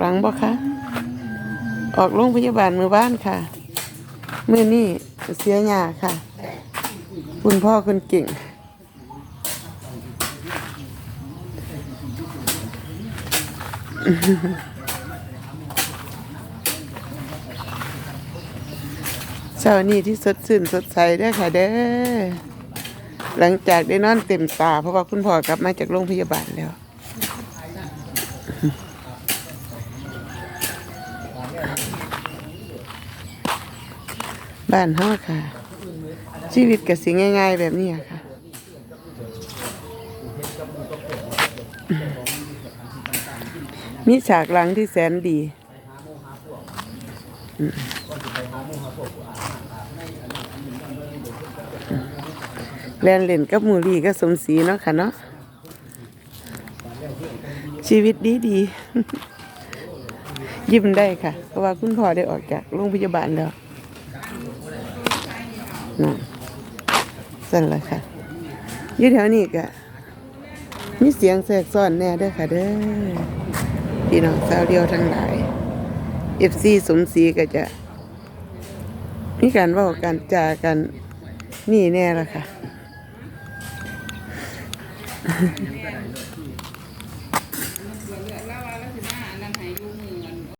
หลังบ่คะออกโรงพยาบาลมือบ้านค่ะมือนี่เสียหยาค่ะ คุณพ่อคุณเก่ง เช้านี้ที่สดชื่นสดใสเด้ค่ะเด้อ หลังจากได้นอนเต็มตา เพราะว่าคุณพ่อกลับมาจากโรงพยาบาลแล้ว บ้านเฮาค่ะ ชีวิตก็สิง่าย ๆ แบบนี้ค่ะมีฉากหลังที่แสนดี แลนเล่นกับมูลีก็สมศรีเนาะค่ะเนาะ ชีวิตดีดี ยิ้มได้ค่ะ เพราะว่าคุณพ่อได้ออกจากโรงพยาบาลแล้ว นั่นสั่นละค่ะยู่แถวนี้ก็มีเสียงแทรกซ้อนแน่ด้อค่ะเด้อพี่น้องสาวเดียวทั้งหลายเอฟซีสมศรีก็จะมีการว่ากันจากันนี่แน่ละค่ะ